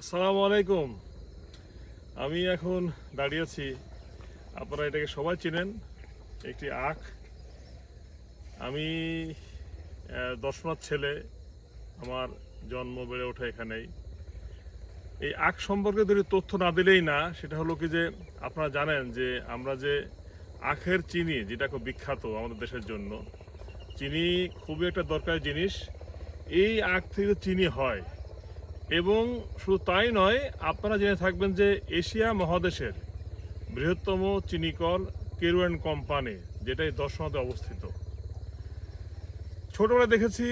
আসসালামু আলাইকুম। আমি এখন দাঁড়িয়ে আছি। আপনারা এটাকে সবাই চেনেন, একটি আখ। আমি দর্শনার ছেলে। আমার জন্ম বেড়ে ওঠা এখানেই। এই আখ সম্পর্কে যদি তথ্য না দিলেই না, সেটা হলো কি যে, আপনারা জানেন যে আমরা যে আখের চিনি, যেটা খুব বিখ্যাত আমাদের দেশের জন্য, চিনি খুবই একটা দরকারি জিনিস। এই আখ থেকে চিনি হয় এবং শুধু তাই নয়, আপনারা জেনে থাকবেন যে এশিয়া মহাদেশের বৃহত্তম চিনিকল কেরুয়ান কোম্পানি, যেটাই দর্শনাতে অবস্থিত। ছোটবেলায় দেখেছি,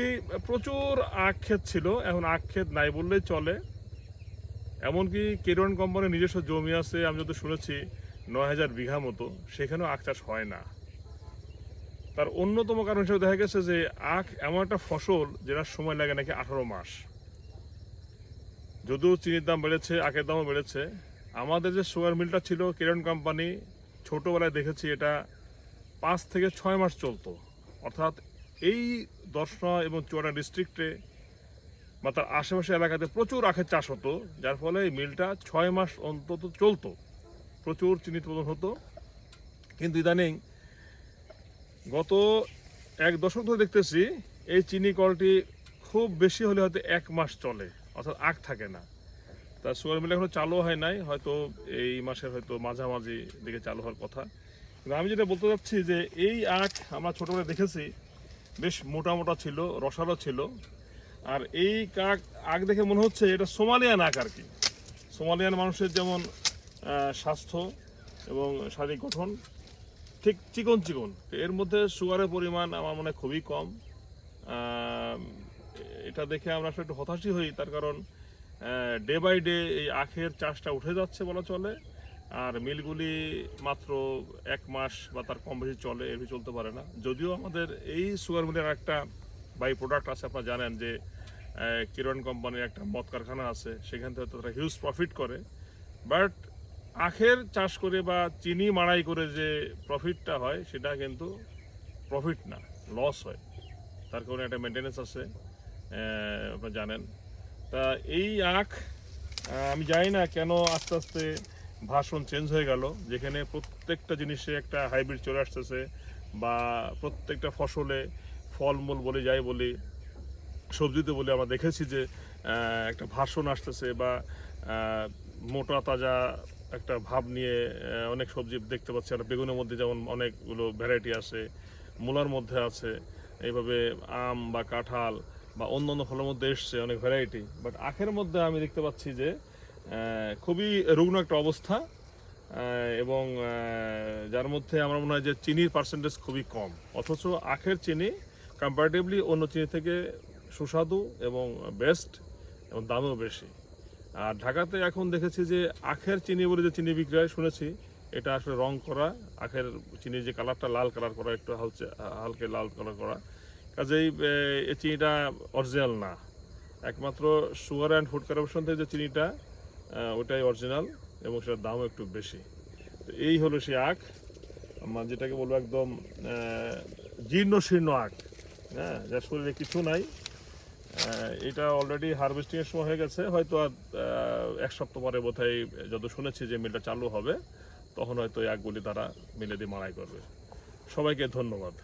প্রচুর আখ ক্ষেত ছিল, এখন আখ ক্ষেত নাই বললেই চলে। এমনকি কেরুয়ান কোম্পানির নিজস্ব জমি আছে, আমি যত শুনেছি, নয় হাজার বিঘা মতো, সেখানেও আখ চাষ হয় না। তার অন্যতম কারণ হিসেবে দেখা গেছে যে, আখ এমন একটা ফসল যেটা সময় লাগে নাকি আঠারো মাস। যদিও চিনির দাম বেড়েছে, আখের দামও বেড়েছে, আমাদের যে সুগার মিলটা ছিল কিরণ কোম্পানি ছোটোবেলায় দেখেছি এটা পাঁচ থেকে ছয় মাস চলতো। অর্থাৎ এই দর্শনা এবং চুয়াডা ডিস্ট্রিক্টে বা তার আশেপাশে এলাকাতে প্রচুর আখের চাষ হতো, যার ফলে এই মিলটা ছয় মাস অন্তত চলতো। প্রচুর চিনি উৎপাদন হতো। কিন্তু ইদানিং গত এক দশক ধরে দেখতেছি, এই চিনি কলটি খুব বেশি হলে হয়তো এক মাস চলে। অর্থাৎ আখ থাকে না। তা সুগার মিল এখনও চালু হয় নাই, হয়তো এই মাসের হয়তো মাঝামাঝি দিকে চালু হওয়ার কথা। কিন্তু আমি যেটা বলতে চাচ্ছি যে এই আখ আমরা ছোটবেলায় দেখেছি, বেশ মোটা মোটা ছিল, রসালো ছিল। আর এই কাক, আখ দেখে মনে হচ্ছে এটা সোমালিয়ান আখ আর কি। সোমালিয়ান মানুষের যেমন স্বাস্থ্য এবং শারীরিক গঠন ঠিক চিকন চিকন। এর মধ্যে সুগারের পরিমাণ আমার মনে খুবই কম। এটা দেখে আমরা আসলে একটু হতাশই হই, তার কারণ ডে বাই ডে এই আখের চাষটা উঠে যাচ্ছে বলা চলে, আর মিলগুলি মাত্র এক মাস বা তার কম বেশি চলে বেশি চলতে পারে না। যদিও আমাদের এই সুগার মিলের একটা বাই প্রোডাক্ট আছে, আপনারা জানেন যে কিরণ কোম্পানির একটা মদ কারখানা আছে, সেখান থেকে তারা হিউজ প্রফিট করে। বাট আখের চাষ করে বা চিনি মাড়াই করে যে প্রফিটটা হয়, সেটা কিন্তু প্রফিট না লস হয়। তার কারণে একটা মেনটেনেন্স আছে। আপনারা জানেন। তা এই আখ আমি জানি না কেন আস্তে আস্তে ভাষণ চেঞ্জ হয়ে গেল, যেখানে প্রত্যেকটা জিনিসে একটা হাইব্রিড চলে আসতেছে বা প্রত্যেকটা ফসলে ফলমূল বলে, যাই বলি, সবজিতে বলে, আমরা দেখেছি যে একটা ভাষণ আসতেছে বা মোটা তাজা একটা ভাব নিয়ে অনেক সবজি দেখতে পাচ্ছি। আমরা বেগুনের মধ্যে যেমন অনেকগুলো ভ্যারাইটি আছে, মূলার মধ্যে আছে, এইভাবে আম বা কাঁঠাল বা অন্য অন্য ফলের মধ্যে এসছে অনেক ভ্যারাইটি বাট আখের মধ্যে আমি দেখতে পাচ্ছি যে খুবই রুগ্ন একটা অবস্থা এবং যার মধ্যে আমার মনে হয় যে চিনির পার্সেন্টেজ খুবই কম। অথচ আখের চিনি কম্পারেটিভলি অন্য চিনি থেকে সুস্বাদু এবং বেস্ট এবং দামও বেশি। আর ঢাকাতে এখন দেখেছি যে আখের চিনি বলে যে চিনি বিক্রি হয়, শুনেছি এটা আসলে রং করা। আখের চিনির যে কালারটা লাল কালার করা, একটু হালচে, হালকে লাল কালার করা। কাজেই এই চিনিটা অরিজিনাল না। একমাত্র সুগার অ্যান্ড ফুড কর্পোরেশন থেকে যে চিনিটা ওটাই অরিজিনাল এবং সেটার দামও একটু বেশি। তো এই হলো সেই আখ। আমরা যেটাকে বলব একদম জীর্ণ শীর্ণ আখ হ্যাঁ যার শরীরে কিছু নাই। এটা অলরেডি হারভেস্টিংয়ের সময় হয়ে গেছে। হয়তো আর এক সপ্তাহ পরে বোধহয় যত শুনেছি যে মিলটা চালু হবে, তখন হয়তো এই আগগুলি তারা মিলে দিয়ে মারাই করবে। সবাইকে ধন্যবাদ।